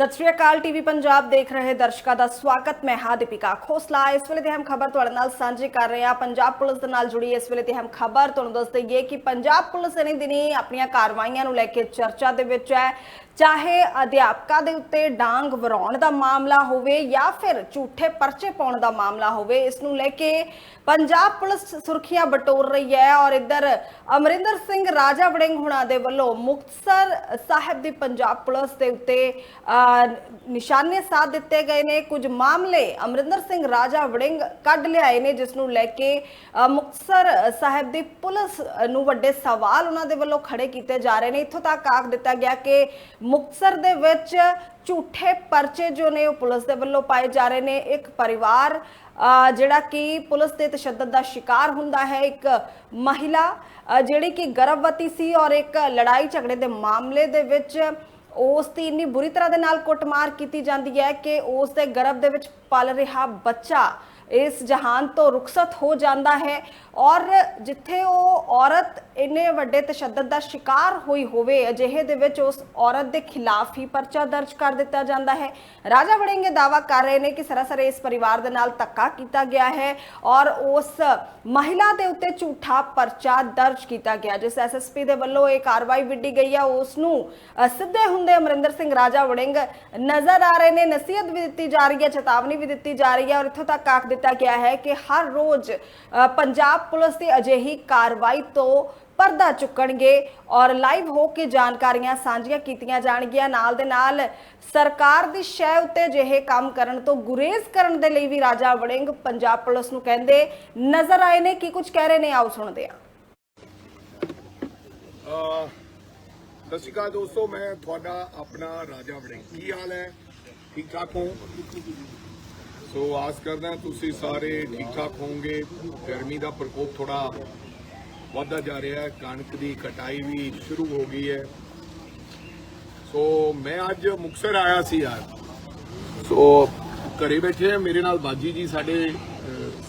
ਸਤਿ ਸ਼੍ਰੀ ਅਕਾਲ ਟੀਵੀ ਪੰਜਾਬ ਦੇਖ ਰਹੇ ਦਰਸ਼ਕਾਂ ਦਾ ਸਵਾਗਤ। ਮੈਂ ਹਾਂ ਦੀਪਿਕਾ ਖੋਸਲਾ। ਇਸ ਵੇਲੇ ਦੀ ਅਹਿਮ ਖਬਰ ਤੁਹਾਡੇ ਨਾਲ ਸਾਂਝੀ ਕਰ ਰਹੇ ਹਾਂ। ਪੰਜਾਬ ਪੁਲਿਸ ਦੇ ਨਾਲ ਜੁੜੀ ਇਸ ਵੇਲੇ ਦੀ ਅਹਿਮ ਖਬਰ ਤੁਹਾਨੂੰ ਦੱਸ ਦਈਏ ਕਿ ਪੰਜਾਬ ਪੁਲਿਸ ਇਨੀ ਦਿਨੀ ਆਪਣੀਆਂ ਕਾਰਵਾਈਆਂ ਨੂੰ ਲੈ ਕੇ ਚਰਚਾ ਦੇ ਵਿੱਚ ਹੈ। ਚਾਹੇ ਅਧਿਆਪਕਾਂ ਦੇ ਉੱਤੇ ਡਾਂਗ ਵਰਾਉਣ ਦਾ ਮਾਮਲਾ ਹੋਵੇ ਜਾਂ ਫਿਰ ਝੂਠੇ ਪਰਚੇ ਪਾਉਣ ਦਾ ਮਾਮਲਾ ਹੋਵੇ ਇਸ ਨੂੰ ਲੈ ਕੇ ਪੰਜਾਬ ਪੁਲਿਸ ਸੁਰਖੀਆਂ ਬਟੋਰ ਰਹੀ ਹੈ ਔਰ ਇੱਧਰ ਅਮਰਿੰਦਰ ਸਿੰਘ ਰਾਜਾ ਵੜਿੰਗ ਹੁਣਾਂ ਦੇ ਵੱਲੋਂ ਮੁਕਤਸਰ ਸਾਹਿਬ ਦੀ ਪੰਜਾਬ ਪੁਲਿਸ ਦੇ ਉੱਤੇ ਅਹ, ਨਿਸ਼ਾਨੇ ਸਾਧ ਦਿੱਤੇ ਗਏ ਨੇ। ਕੁਝ ਮਾਮਲੇ ਅਮਰਿੰਦਰ ਸਿੰਘ ਰਾਜਾ ਵੜਿੰਗ ਕੱਢ ਲਿਆਏ ਨੇ ਜਿਸ ਨੂੰ ਲੈ ਕੇ ਮੁਕਤਸਰ ਸਾਹਿਬ ਦੀ ਪੁਲਿਸ ਨੂੰ ਵੱਡੇ ਸਵਾਲ ਉਹਨਾਂ ਦੇ ਵੱਲੋਂ ਖੜੇ ਕੀਤੇ ਜਾ ਰਹੇ ਨੇ। ਇੱਥੋਂ ਤੱਕ ਆਖ ਦਿੱਤਾ ਗਿਆ ਕਿ ਮੁਕਤਸਰ ਦੇ ਵਿੱਚ ਝੂਠੇ ਪਰਚੇ ਜੋ ਨੇ ਉਹ ਪੁਲਿਸ ਦੇ ਵੱਲੋਂ ਪਾਏ ਜਾ ਰਹੇ ਨੇ। ਇੱਕ ਪਰਿਵਾਰ ਜਿਹੜਾ ਕਿ ਪੁਲਿਸ ਦੇ ਤਸ਼ੱਦਦ ਦਾ ਸ਼ਿਕਾਰ ਹੁੰਦਾ ਹੈ। ਇੱਕ ਮਹਿਲਾ ਜਿਹੜੀ ਕਿ ਗਰਭਵਤੀ ਸੀ ਔਰ ਇੱਕ ਲੜਾਈ ਝਗੜੇ ਦੇ ਮਾਮਲੇ ਦੇ ਵਿੱਚ ਉਸ ਦੀ ਇੰਨੀ ਬੁਰੀ ਤਰ੍ਹਾਂ ਦੇ ਨਾਲ ਕੁੱਟਮਾਰ ਕੀਤੀ ਜਾਂਦੀ ਹੈ ਕਿ ਉਸ ਦੇ ਗਰਭ ਦੇ ਵਿੱਚ ਪਲ ਰਿਹਾ ਬੱਚਾ ਇਸ ਜਹਾਨ ਤੋਂ ਰੁਖਸਤ ਹੋ ਜਾਂਦਾ ਹੈ। ਔਰ ਜਿੱਥੇ ਉਹ ਔਰਤ ਇੰਨੇ ਵੱਡੇ ਤਸ਼ੱਦਦ ਦਾ ਸ਼ਿਕਾਰ ਹੋਈ ਹੋਵੇ ਅਜਿਹੇ ਦੇ ਵਿੱਚ ਉਸ ਔਰਤ ਦੇ ਖਿਲਾਫ ਹੀ ਪਰਚਾ ਦਰਜ ਕਰ ਦਿੱਤਾ ਜਾਂਦਾ ਹੈ। ਰਾਜਾ ਵੜਿੰਗੇ ਦਾਵਾ ਕਰ ਰਹੇ ਨੇ ਕਿ ਸਰਾਸਰ ਇਸ ਪਰਿਵਾਰ ਦੇ ਨਾਲ ਧੱਕਾ ਕੀਤਾ ਗਿਆ ਹੈ ਔਰ ਉਸ ਮਹਿਲਾ ਦੇ ਉੱਤੇ ਝੂਠਾ ਪਰਚਾ ਦਰਜ ਕੀਤਾ ਗਿਆ ਜਿਸ ਐਸਐਸਪੀ ਦੇ ਵੱਲੋਂ ਇਹ ਕਾਰਵਾਈ ਵਿੱਢੀ ਗਈ ਹੈ ਉਸ ਨੂੰ ਸਿੱਧੇ ਹੁੰਦੇ ਅਮਰਿੰਦਰ ਸਿੰਘ ਰਾਜਾ ਵੜਿੰਗ ਨਜ਼ਰ ਆ ਰਹੇ ਨੇ। ਨਸੀਹਤ ਵੀ ਦਿੱਤੀ ਜਾ ਰਹੀ ਹੈ ਚੇਤਾਵਨੀ ਵੀ ਦਿੱਤੀ ਜਾ ਰਹੀ ਹੈ ਔਰ ਇੱਥੋਂ ਤੱਕ ਆਖ ਦਿੱਤਾ ਗਿਆ ਹੈ ਕਿ ਹਰ ਰੋਜ਼ ਅ, ਪੰਜਾਬ ਪੁਲਿਸ ਦੀ ਅਜਿਹੀ ਕਾਰਵਾਈ ਤੋਂ ਪਰਦਾ ਚੁੱਕਣਗੇ ਔਰ ਲਾਈਵ ਹੋ ਕੇ ਜਾਣਕਾਰੀਆਂ ਸਾਂਝੀਆਂ ਕੀਤੀਆਂ ਜਾਣਗੀਆਂ। ਨਾਲ ਦੇ ਨਾਲ ਸਰਕਾਰ ਦੀ ਸ਼ੈ ਉੱਤੇ ਜਿਹੇ ਕੰਮ ਕਰਨ ਤੋਂ ਗੁਰੇਜ਼ ਕਰਨ ਦੇ ਲਈ ਵੀ ਰਾਜਾ ਵੜਿੰਗ ਪੰਜਾਬ ਪੁਲਿਸ ਨੂੰ ਕਹਿੰਦੇ ਨਜ਼ਰ ਆਏ ਨੇ। ਕੀ ਕੁਝ ਕਹਿ ਰਹੇ ਨੇ? ਆਓ ਸੁਣਦੇ ਹਾਂ। ਸਤਿ ਸ਼੍ਰੀ ਅਕਾਲ ਦੋਸਤੋ, ਮੈਂ ਤੁਹਾਡਾ ਆਪਣਾ ਰਾਜਾ ਵੜਿੰਗ। ਕੀ ਹਾਲ ਹੈ? ਠੀਕ ਠਾਕ ਹੋ? ਸੋ ਆਸ ਕਰਦਾ ਤੁਸੀਂ ਸਾਰੇ ਠੀਕ ਠਾਕ ਹੋਵੋਗੇ। ਗਰਮੀ ਦਾ ਪ੍ਰਕੋਪ ਥੋੜਾ ਵਾਧਾ ਜਾ ਰਿਹਾ ਹੈ, ਕਣਕ ਦੀ ਕਟਾਈ ਵੀ ਸ਼ੁਰੂ ਹੋ ਗਈ ਹੈ। ਸੋ ਮੈਂ ਅੱਜ ਮੁਕਸਰ ਆਇਆ ਸੀ ਯਾਰ। ਸੋ ਘਰੇ ਬੈਠੇ ਆ ਮੇਰੇ ਨਾਲ ਬਾਜੀ ਜੀ ਸਾਡੇ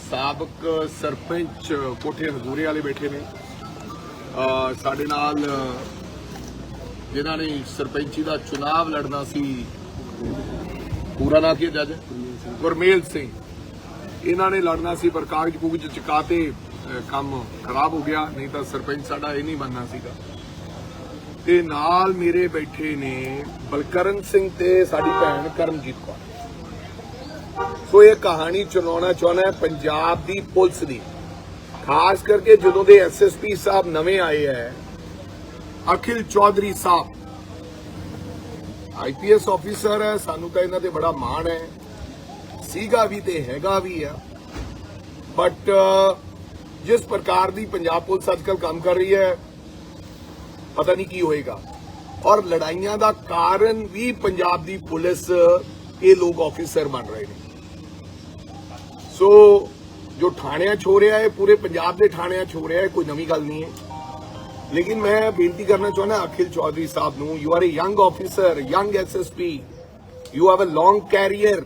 ਸਾਬਕ ਸਰਪੰਚ ਕੋਠੇ ਹਜ਼ੂਰੇ ਵਾਲੇ ਬੈਠੇ ਨੇ। ਸਾਡੇ ਨਾਲ ਜਿਨ੍ਹਾਂ ਨੇ ਸਰਪੰਚੀ ਦਾ ਚੁਣਾਵ ਲੜਨਾ ਸੀ, ਪੂਰਾ ਨਾਂ ਕੀ ਹੈ ਜੱਜ ਗੁਰਮੇਲ ਸਿੰਘ। ਇਹਨਾਂ ਨੇ ਲੜਨਾ ਸੀ ਪਰ ਕਾਗਜ਼ ਕੁਗਜ਼ ਚੁਕਾਤੇ ਕੰਮ ਖਰਾਬ ਹੋ ਗਿਆ, ਨਹੀਂ ਤਾਂ ਸਰਪੰਚ ਸਾਡਾ ਇਹ ਨਹੀਂ ਬਣਨਾ ਸੀਗਾ। ਤੇ ਨਾਲ ਮੇਰੇ ਬੈਠੇ ਨੇ ਬਲਕਰਨ ਸਿੰਘ ਤੇ ਸਾਡੀ ਭੈਣ ਕਰਮਜੀਤ ਕੌਰ। ਸੋ ਇਹ ਕਹਾਣੀ ਚਲਾਉਣਾ ਚਾਹੁੰਦਾ ਹੈ ਪੰਜਾਬ ਦੀ ਪੁਲਿਸ ਦੀ। ਖਾਸ ਕਰਕੇ ਜਦੋਂ ਦੇ ਐਸਐਸਪੀ ਸਾਹਿਬ ਨਵੇਂ ਆਏ ਹੈ, ਅਖਿਲ ਚੌਧਰੀ ਸਾਹਿਬ। ਆਈਪੀਐਸ ਆਫੀਸਰ ਹੈ, ਸਾਨੂੰ ਤਾਂ ਇਹਨਾਂ ਤੇ ਬੜਾ ਮਾਣ ਹੈ। ਸੀਗਾ ਵੀ ਤੇ ਹੈਗਾ ਵੀ ਆ। ਬਟ ਜਿਸ ਪ੍ਰਕਾਰ ਦੀ ਪੰਜਾਬ ਪੁਲਿਸ ਅੱਜਕੱਲ ਕੰਮ ਕਰ ਰਹੀ ਹੈ, ਪਤਾ ਨਹੀਂ ਕੀ ਹੋਏਗਾ। ਔਰ ਲੜਾਈਆਂ ਦਾ ਕਾਰਨ ਵੀ ਪੰਜਾਬ ਦੀ ਪੁਲਿਸ ਇਹ ਲੋਕ ਆਫੀਸਰ ਬਣ ਰਹੇ ਨੇ। ਸੋ ਜੋ ਥਾਣਿਆਂ 'ਚ ਹੋ ਰਿਹਾ ਹੈ, ਪੂਰੇ ਪੰਜਾਬ ਦੇ ਥਾਣਿਆਂ 'ਚ ਹੋ ਰਿਹਾ ਹੈ, ਕੋਈ ਨਵੀਂ ਗੱਲ ਨਹੀਂ ਹੈ। ਲੇਕਿਨ ਮੈਂ ਬੇਨਤੀ ਕਰਨਾ ਚਾਹੁੰਦਾ ਅਖਿਲ ਚੌਧਰੀ ਸਾਹਿਬ ਨੂੰ you are a young officer young SSP you have a long career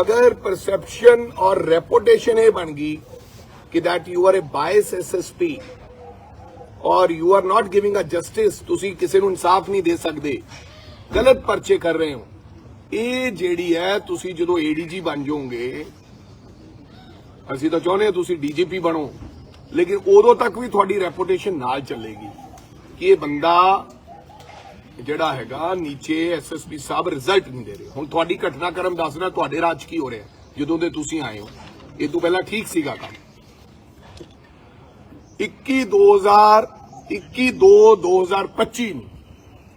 ਅਗਰ ਪਰਸੈਪਸ਼ਨ ਔਰ ਰੈਪੂਟੇਸ਼ਨ ਇਹ ਬਣ ਗਈ ਕਿ that you are a bias SSP ਔਰ you are not giving a justice ਤੁਸੀਂ ਕਿਸੇ ਨੂੰ ਇਨਸਾਫ ਨਹੀਂ ਦੇ ਸਕਦੇ ਗਲਤ ਪਰਚੇ ਕਰ ਰਹੇ ਹੋ ਇਹ ਜਿਹੜੀ ਹੈ ਤੁਸੀਂ ਜਦੋਂ ਏਡੀਜੀ ਬਣ ਜਾਓਗੇ ਅਸੀਂ ਤਾਂ ਚਾਹੁੰਦੇ ਹਾਂ ਤੁਸੀਂ ਡੀਜੀਪੀ ਬਣੋ ਲੇਕਿਨ ਉਦੋਂ ਤੱਕ ਵੀ ਤੁਹਾਡੀ ਰੈਪੂਟੇਸ਼ਨ ਨਾਲ ਚੱਲੇਗੀ ਕਿ ਇਹ ਬੰਦਾ ਜਿਹੜਾ ਹੈਗਾ ਨੀਚੇ ਐਸਐਸਪੀ ਸਾਹਿਬ ਰਿਜ਼ਲਟ ਨਹੀਂ ਦੇ ਰਹੇ ਹੁਣ ਤੁਹਾਡੀ ਘਟਨਾਕ੍ਰਮ ਦੱਸ ਰਿਹਾ ਤੁਹਾਡੇ ਰਾਜ ਕੀ ਹੋ ਰਿਹਾ ਜਦੋਂ ਦੇ ਤੁਸੀਂ ਆਏ ਹੋ ਇਹ ਤੋਂ ਪਹਿਲਾਂ ਠੀਕ ਸੀਗਾ ਕੰਮ 21 2000 21 2 2025 ਨੂੰ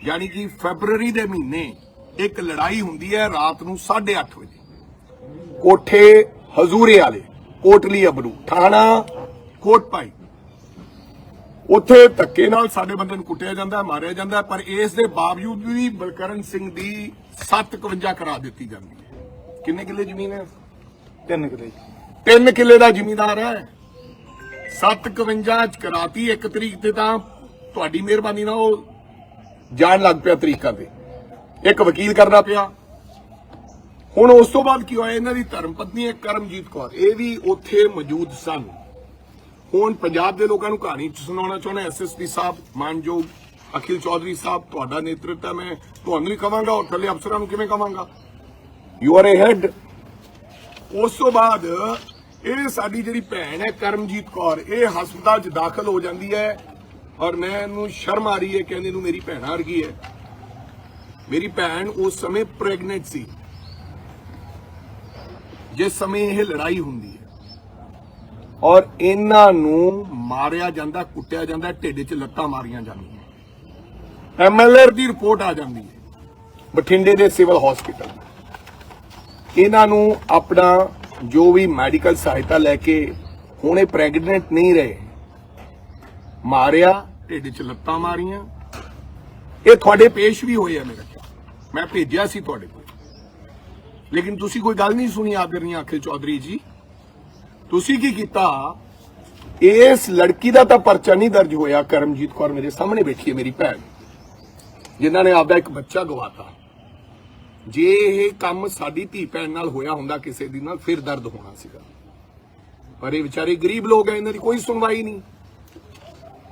ਯਾਨੀ ਕਿ ਫੈਬਰੂਰੀ ਦੇ ਮਹੀਨੇ ਇੱਕ ਲੜਾਈ ਹੁੰਦੀ ਹੈ ਰਾਤ ਨੂੰ 8:30 ਵਜੇ। ਕੋਠੇ ਹਜ਼ੂਰੇ ਵਾਲੇ ਕੋਟਲੀ ਅਬਰੂ ਥਾਣਾ ਕੋਟ ਪਾਈ। ਉੱਥੇ ਧੱਕੇ ਨਾਲ ਸਾਡੇ ਬੰਦੇ ਨੂੰ ਕੁੱਟਿਆ ਜਾਂਦਾ ਹੈ, ਮਾਰਿਆ ਜਾਂਦਾ ਹੈ, ਪਰ ਇਸ ਦੇ ਬਾਵਜੂਦ ਵੀ ਬਲਕਰਨ ਸਿੰਘ ਦੀ 751 ਕਰਾ ਦਿੱਤੀ ਜਾਂਦੀ ਹੈ। ਕਿੰਨੇ ਕਿੱਲੇ ਜ਼ਮੀਨ ਹੈ? ਤਿੰਨ ਕਿਲੇ। ਤਿੰਨ ਕਿੱਲੇ ਦਾ ਜ਼ਿਮੀਂਦਾਰ ਹੈ। 751 ਚ ਕਰਾਤੀ ਇੱਕ ਤਰੀਕ ਤੇ ਤਾਂ ਤੁਹਾਡੀ ਮਿਹਰਬਾਨੀ ਨਾਲ ਉਹ ਜਾਣ ਲੱਗ ਪਿਆ ਤਰੀਕਾਂ ਤੇ। ਇੱਕ ਵਕੀਲ ਕਰਨਾ ਪਿਆ। ਹੁਣ ਉਸ ਤੋਂ ਬਾਅਦ ਕੀ ਹੋਇਆ? ਇਹਨਾਂ ਦੀ ਧਰਮ ਪਤਨੀ ਕਰਮਜੀਤ ਕੌਰ। ਇਹ ਵੀ ਉੱਥੇ ਮੌਜੂਦ ਸਨ। ਹੁਣ ਪੰਜਾਬ ਦੇ ਲੋਕਾਂ ਨੂੰ ਕਹਾਣੀ ਸੁਣਾਉਣਾ ਚਾਹੁੰਦਾ ਐਸਐਸਪੀ ਸਾਹਿਬ, ਮਾਨਯੋਗ ਅਖਿਲ ਚੌਧਰੀ ਸਾਹਿਬ, ਤੁਹਾਡਾ ਨੇਤਰਤਵ ਮੈਂ ਤੁਹਾਨੂੰ ਹੀ ਕਵਾਂਗਾ ਔਰ ਥੱਲੇ ਅਫਸਰਾਂ ਨੂੰ ਕਿਵੇਂ ਕਵਾਂਗਾ? ਯੂ ਆਰ ਅ ਹੈਡ ਉਸ ਤੋਂ ਬਾਅਦ ਇਹ ਸਾਡੀ ਜਿਹੜੀ ਭੈਣ ਹੈ ਕਰਮਜੀਤ ਕੌਰ, ਇਹ ਹਸਪਤਾਲ 'ਚ ਦਾਖਲ ਹੋ ਜਾਂਦੀ ਹੈ ਔਰ ਮੈਂ ਇਹਨੂੰ ਸ਼ਰਮ ਆ ਰਹੀ ਹੈ, ਕਹਿੰਦੇ ਨੂੰ ਮੇਰੀ ਭੈਣ ਵਰਗੀ ਹੈ। ਮੇਰੀ ਭੈਣ ਉਸ ਸਮੇਂ ਪ੍ਰੈਗਨੈਂਟ ਸੀ। ਜਿਸ ਸਮੇਂ ਇਹ ਲੜਾਈ ਹੁੰਦੀ ਹੈ। ਔਰ ਇਹਨਾਂ ਨੂੰ ਮਾਰਿਆ ਜਾਂਦਾ, ਕੁੱਟਿਆ ਜਾਂਦਾ, ਢਿੱਡ 'ਚ ਲੱਤਾਂ ਮਾਰੀਆਂ ਜਾਂਦੀਆਂ। ਐਮਐਲਆਰ ਦੀ ਰਿਪੋਰਟ ਆ ਜਾਂਦੀ ਹੈ। ਬਠਿੰਡੇ ਦੇ ਸਿਵਲ ਹਸਪੀਟਲ। ਇਹਨਾਂ ਨੂੰ ਆਪਣਾ ਜੋ ਵੀ ਮੈਡੀਕਲ ਸਹਾਇਤਾ ਲੈ ਕੇ ਹੁਣ ਇਹ ਪ੍ਰੈਗਨੈਂਟ ਨਹੀਂ ਰਹੇ, ਮਾਰਿਆ, ਢਿੱਡ 'ਚ ਲੱਤਾਂ ਮਾਰੀਆਂ। ਇਹ ਤੁਹਾਡੇ ਪੇਸ਼ ਵੀ ਹੋਏ ਆ ਮੇਰੇ ਖਿਆਲ ਮੈਂ ਭੇਜਿਆ ਸੀ ਤੁਹਾਡੇ ਕੋਲ। ਲੇਕਿਨ ਤੁਸੀਂ ਕੋਈ ਗੱਲ ਨਹੀਂ ਸੁਣੀ ਆਦਰਨੀ ਅਖਿਲ ਚੌਧਰੀ ਜੀ। ਤੁਸੀਂ ਕੀ ਕੀਤਾ? ਇਸ ਲੜਕੀ ਦਾ ਤਾਂ ਪਰਚਾ ਨਹੀਂ ਦਰਜ ਹੋਇਆ। ਕਰਮਜੀਤ ਕੌਰ ਮੇਰੇ ਸਾਹਮਣੇ ਬੈਠੀ ਹੈ ਮੇਰੀ ਭੈਣ, ਜਿਨ੍ਹਾਂ ਨੇ ਆਪਦਾ ਇੱਕ ਬੱਚਾ ਗਵਾਤਾ। ਜੇ ਇਹ ਕੰਮ ਸਾਡੀ ਧੀ ਭੈਣ ਨਾਲ ਹੋਇਆ ਹੁੰਦਾ ਕਿਸੇ ਦੀ, ਨਾਲ ਫਿਰ ਦਰਦ ਹੋਣਾ ਸੀਗਾ। ਪਰ ਇਹ ਵਿਚਾਰੇ ਗਰੀਬ ਲੋਕ ਐ ਇਹਨਾਂ ਦੀ ਕੋਈ ਸੁਣਵਾਈ ਨਹੀਂ।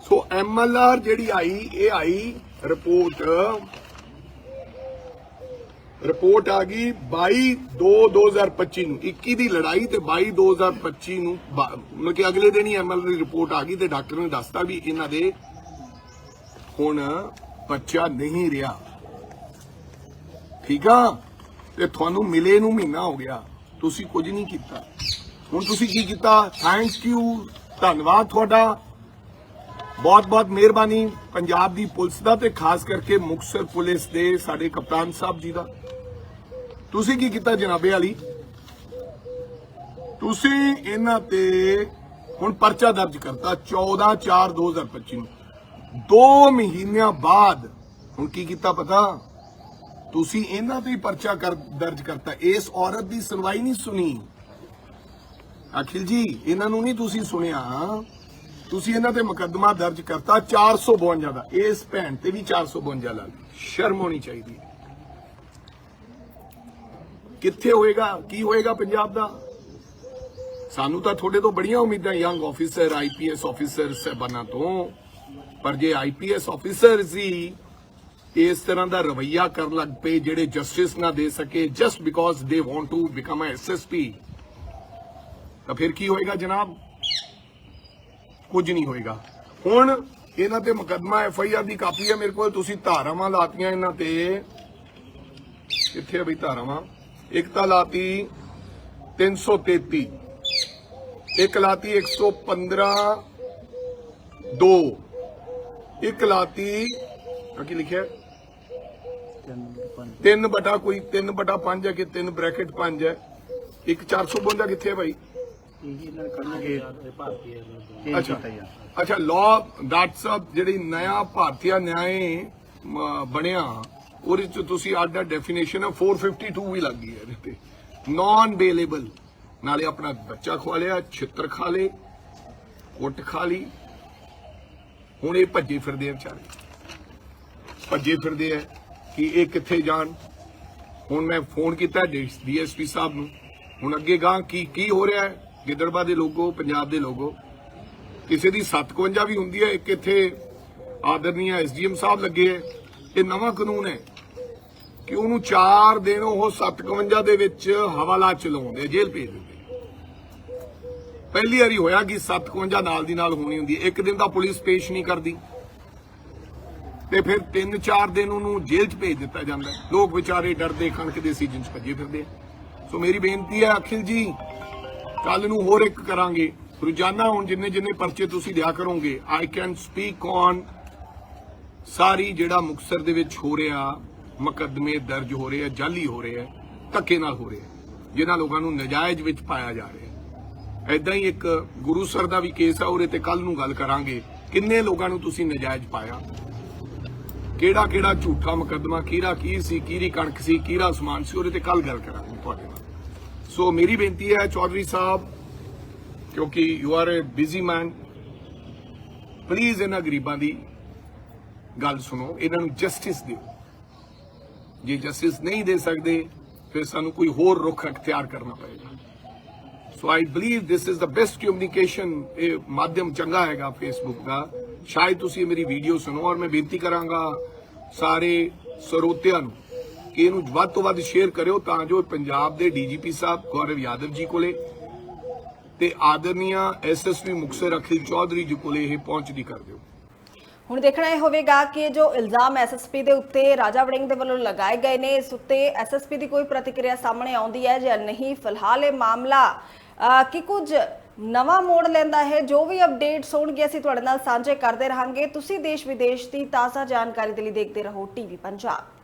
ਸੋ ਐਮਐਲਆਰ ਜਿਹੜੀ ਆਈ, ਇਹ ਆਈ ਰਿਪੋਰਟ। ਰਿਪੋਰਟ ਆ ਗਈ 22 2 2025 ਨੂੰ। 21 ਦੀ ਲੜਾਈ ਤੇ 22 2025 ਨੂੰ ਮਤਲਬ ਕਿ ਅਗਲੇ ਦਿਨ ਹੀ ਐਮਐਲ ਦੀ ਰਿਪੋਰਟ ਆ ਗਈ ਤੇ ਡਾਕਟਰ ਨੇ ਦੱਸਤਾ ਵੀ ਇਹਨਾਂ ਦੇ ਹੁਣ ਬੱਚਾ ਨਹੀਂ ਰਿਹਾ। ਠੀਕ ਆ? ਤੇ ਤੁਹਾਨੂੰ ਮਿਲੇ ਨੂੰ ਮਹੀਨਾ ਹੋ ਗਿਆ। ਤੁਸੀਂ ਕੁਝ ਨਹੀਂ ਕੀਤਾ। ਹੁਣ ਤੁਸੀਂ ਕੀ ਕੀਤਾ? ਥੈਂਕ ਯੂ ਧੰਨਵਾਦ ਤੁਹਾਡਾ। ਬਹੁਤ ਬਹੁਤ ਮਿਹਰਬਾਨੀ ਪੰਜਾਬ ਦੀ ਪੁਲਿਸ ਦਾ ਤੇ ਖਾਸ ਕਰਕੇ ਮੁਕਤਸਰ ਪੁਲਿਸ ਦੇ ਸਾਡੇ ਕਪਤਾਨ ਸਾਹਿਬ ਜੀ ਦਾ। ਤੁਸੀਂ ਕੀ ਕੀਤਾ ਜਨਾਬੇ ਵਾਲੀ? ਤੁਸੀਂ ਇਹਨਾਂ ਤੇ ਹੁਣ ਪਰਚਾ ਦਰਜ ਕਰਤਾ 14 4 2025 ਨੂੰ। 2 ਮਹੀਨਿਆਂ ਬਾਅਦ ਹੁਣ ਕੀ ਕੀਤਾ ਪਤਾ? ਤੁਸੀਂ ਇਹਨਾਂ ਤੇ ਹੀ ਪਰਚਾ ਕਰ ਦਰਜ ਕਰਤਾ। ਇਸ ਔਰਤ ਦੀ ਸੁਣਵਾਈ ਨਹੀਂ ਸੁਣੀ। ਅਖਿਲ ਜੀ, ਇਹਨਾਂ ਨੂੰ ਨਹੀਂ ਤੁਸੀਂ ਸੁਣਿਆ। ਤੁਸੀਂ ਇਹਨਾਂ ਤੇ ਮੁਕੱਦਮਾ ਦਰਜ ਕਰਤਾ 452 ਦਾ। ਇਸ ਭੈਣ ਤੇ ਵੀ 452 ਲਾ ਗਈ। ਸ਼ਰਮ ਹੋਣੀ ਚਾਹੀਦੀ ਹੈ। ਕਿੱਥੇ ਹੋਏਗਾ? ਕੀ ਹੋਏਗਾ ਪੰਜਾਬ ਦਾ? ਸਾਨੂੰ ਤਾਂ ਤੁਹਾਡੇ ਤੋਂ ਬੜੀਆਂ ਉਮੀਦਾਂ ਯੰਗ ਆਫੀਸਰ ਆਈਪੀਐਸ ਆਫੀਸਰ ਸਹਿਬਾਨਾਂ ਤੋਂ। ਪਰ ਜੇ ਆਈਪੀਐਸ ਆਫੀਸਰ ਸੀ ਇਸ ਤਰ੍ਹਾਂ ਦਾ ਰਵਈਆ ਕਰਨ ਲੱਗ ਪਏ ਜਿਹੜੇ ਜਸਟਿਸ ਨਾ ਦੇ ਸਕੇ just because they want to become a SSP ਤਾਂ ਫਿਰ ਕੀ ਹੋਏਗਾ ਜਨਾਬ? ਕੁਝ ਨਹੀਂ ਹੋਏਗਾ। ਹੁਣ ਇਹਨਾਂ ਤੇ ਮੁਕੱਦਮਾ ਐਫ ਆਈ ਆਰ ਦੀ ਕਾਪੀ ਹੈ ਮੇਰੇ ਕੋਲ। ਤੁਸੀਂ ਧਾਰਾਵਾਂ ਲਾਤੀਆਂ ਇਹਨਾਂ ਤੇ। ਕਿੱਥੇ ਆ ਬਈ ਧਾਰਾਵਾਂ? ਇੱਕ ਤਾਂ ਲਾਤੀ 333 ਇੱਕ ਲਾਤੀ 115 2 ਇੱਕ ਲਾਤੀ ਆ ਕੀ ਲਿਖਿਆ? 3 ਬਟਾ ਕੋਈ 3 ਬਟਾ 5 ਹੈ ਕਿ 3 ਬ੍ਰੈਕਟ 5 ਹੈ? ਇੱਕ 452 ਕਿੱਥੇ ਹੈ ਭਾਈ? ਅੱਛਾ। ਅੱਛਾ ਲਾਅ ਡਾਕਟਰ ਸਾਹਿਬ ਜਿਹੜੀ ਨया ਭਾਰਤੀ ਨਿਆਏ ਬਣਿਆ ਉਹਦੇ ਚ ਤੁਸੀਂ ਅੱਡ ਡੈਫੀਨੇਸ਼ਨ ਹੈ 452 ਵੀ ਲੱਗ ਗਈ ਹੈ ਇਹਦੇ ਤੇ। ਨਾਨ ਬੇਲੇਬਲ ਨਾਲੇ ਆਪਣਾ ਬੱਚਾ ਖਵਾ ਲਿਆ ਛਿੱਤਰ ਖਾ ਲੇ ਕੁੱਟ ਖਾ ਲਈ। ਹੁਣ ਇਹ ਭੱਜੇ ਫਿਰਦੇ ਆ ਵਿਚਾਰੇ। ਭੱਜੇ ਫਿਰਦੇ ਆ। ਕਿ ਇਹ ਕਿੱਥੇ ਜਾਣ? ਹੁਣ ਮੈਂ ਫੋਨ ਕੀਤਾ ਡੀਐਸਪੀ ਸਾਹਿਬ ਨੂੰ। ਹੁਣ ਅੱਗੇ ਗਾਂ ਕੀ ਕੀ ਹੋ ਰਿਹਾ ਹੈ? ਗਿੱਦੜਬਾ ਦੇ ਲੋਗੋ, ਪੰਜਾਬ ਦੇ ਲੋਗੋ। ਕਿਸੇ ਦੀ 57 ਵੀ ਹੁੰਦੀ ਹੈ, ਇੱਕ ਇੱਥੇ ਆਦਰਨੀय ਐਸਡੀਐਮ ਸਾਹਿਬ ਲੱਗੇ ਹੈ। ਇਹ ਨਵਾਂ ਕਾਨੂੰਨ ਹੈ। ਕਿ ਉਹਨੂੰ 4 ਦਿਨ ਉਹ 57 ਦੇ ਵਿੱਚ ਹਵਾਲਾ ਚਲਾਉਂਦੇ, ਜੇਲ੍ਹ ਭੇਜ ਦਿੰਦੇ। ਪਹਿਲੀ ਵਾਰੀ ਹੋਇਆ ਕਿ 57 ਨਾਲ ਦੀ ਨਾਲ ਹੋਣੀ ਹੁੰਦੀ ਇੱਕ ਦਿਨ ਦਾ ਪੁਲਿਸ ਪੇਸ਼ ਨਹੀਂ ਕਰਦੀ। ਤੇ ਫਿਰ 3-4 ਦਿਨ ਉਹਨੂੰ ਜੇਲ੍ਹ 'ਚ ਭੇਜ ਦਿੱਤਾ ਜਾਂਦਾ ਲੋਕ ਵਿਚਾਰੇ ਡਰਦੇ, ਖਣਕ ਦੇ ਸੀਜ਼ਨ 'ਚ ਭੱਜੇ ਫਿਰਦੇ ਸੋ ਮੇਰੀ ਬੇਨਤੀ ਹੈ, ਅਖਿਲ ਜੀ ਕੱਲ ਨੂੰ ਹੋਰ ਇੱਕ ਕਰਾਂਗੇ। ਰੋਜ਼ਾਨਾ ਹੁਣ ਜਿੰਨੇ ਜਿੰਨੇ ਪਰਚੇ ਤੁਸੀਂ ਦਿਆ ਕਰੋਗੇ ਆਈ ਕੈਨ ਸਪੀਕ ਔਨ ਸਾਰੀ ਜਿਹੜਾ ਮੁਕਸਰ ਦੇ ਵਿੱਚ ਹੋ ਰਿਹਾ, ਮੁਕੱਦਮੇ ਦਰਜ ਹੋ ਰਹੇ ਆ, ਜਾਲੀ ਹੋ ਰਹੇ ਆ, ਧੱਕੇ ਨਾਲ ਹੋ ਰਹੇ ਆ, ਜਿਨ੍ਹਾਂ ਲੋਕਾਂ ਨੂੰ ਨਜਾਇਜ਼ ਵਿੱਚ ਪਾਇਆ ਜਾ ਰਿਹਾ ਐਦਾਂ ਹੀ ਇੱਕ ਗੁਰੂ ਸਰ ਦਾ ਵੀ ਕੇਸ ਆ, ਉਹਦੇ ਤੇ ਕੱਲ ਨੂੰ ਗੱਲ ਕਰਾਂਗੇ। ਕਿੰਨੇ ਲੋਕਾਂ ਨੂੰ ਤੁਸੀਂ ਨਜਾਇਜ਼ ਪਾਇਆ? ਕਿਹੜਾ ਕਿਹੜਾ ਝੂਠਾ ਮੁਕੱਦਮਾ ਕਿਹੜਾ ਕੀ ਸੀ ਕਿਹੜੀ ਕਣਕ ਸੀ ਕਿਹੜਾ ਸਮਾਨ ਸੀ, ਉਹਦੇ ਤੇ ਕੱਲ ਗੱਲ ਕਰਾਂਗੇ ਤੁਹਾਡੇ ਨਾਲ। ਸੋ ਮੇਰੀ ਬੇਨਤੀ ਹੈ ਚੌਧਰੀ ਸਾਹਿਬ, ਕਿਉਂਕਿ you are a busy man please ਇਹਨਾਂ ਗਰੀਬਾਂ ਦੀ ਗੱਲ ਸੁਣੋ, ਇਹਨਾਂ ਨੂੰ ਜਸਟਿਸ ਦਿਓ। ਜੇ ਜਸਟਿਸ ਨਹੀਂ ਦੇ ਸਕਦੇ, ਫਿਰ ਸਾਨੂੰ ਕੋਈ ਹੋਰ ਰੁਖ ਅਖਤਿਆਰ ਕਰਨਾ ਪਏਗਾ। So I believe this is the best communication ਇਹ ਮਾਧਿਅਮ ਚੰਗਾ ਹੈਗਾ ਫੇਸਬੁੱਕ ਦਾ। ਸ਼ਾਇਦ ਤੁਸੀਂ ਮੇਰੀ ਵੀਡੀਓ ਸੁਣੋ ਔਰ ਮੈਂ ਬੇਨਤੀ ਕਰਾਂਗਾ ਸਾਰੇ ਸਰੋਤਿਆਂ ਨੂੰ ਕਿ ਇਹਨੂੰ ਵੱਧ ਤੋਂ ਵੱਧ ਸ਼ੇਅਰ ਕਰਿਓ ਤਾਂ ਜੋ ਪੰਜਾਬ ਦੇ ਡੀਜੀਪੀ ਸਾਹਿਬ ਗੌਰਵ ਯਾਦਵ ਜੀ ਕੋਲੇ ਤੇ ਆਦਰਨੀਆ ਐਸਐਸਪੀ ਮੁਕਤਸਰ ਅਖਿਲ ਚੌਧਰੀ ਜੀ ਕੋਲੇ ਇਹ ਪਹੁੰਚਦੀ ਕਰ ਦਿਓ। ਹੁਣ ਦੇਖਣਾ ਇਹ ਹੋਵੇਗਾ ਕਿ ਜੋ ਇਲਜ਼ਾਮ ਐਸਐਸਪੀ ਦੇ ਉੱਤੇ ਰਾਜਾ ਵੜਿੰਗ ਦੇ ਵੱਲੋਂ ਲਗਾਏ ਗਏ ਨੇ ਇਸ ਉੱਤੇ ਐਸਐਸਪੀ ਦੀ ਕੋਈ ਪ੍ਰਤੀਕਿਰਿਆ ਸਾਹਮਣੇ ਆਉਂਦੀ ਹੈ ਜਾਂ ਨਹੀਂ? ਫਿਲਹਾਲ ਇਹ ਮਾਮਲਾ ਅਹ, ਕਿ ਕੁਝ ਨਵਾਂ ਮੋੜ ਲੈਂਦਾ ਹੈ। ਜੋ ਵੀ ਅਪਡੇਟਸ ਹੋਣਗੇ, ਅਸੀਂ ਤੁਹਾਡੇ ਨਾਲ ਸਾਂਝੇ ਕਰਦੇ ਰਹਾਂਗੇ। ਤੁਸੀਂ ਦੇਸ਼ ਵਿਦੇਸ਼ ਦੀ ਤਾਜ਼ਾ ਜਾਣਕਾਰੀ ਦੇ ਲਈ ਦੇਖਦੇ ਰਹੋ ਟੀਵੀ ਪੰਜਾਬ।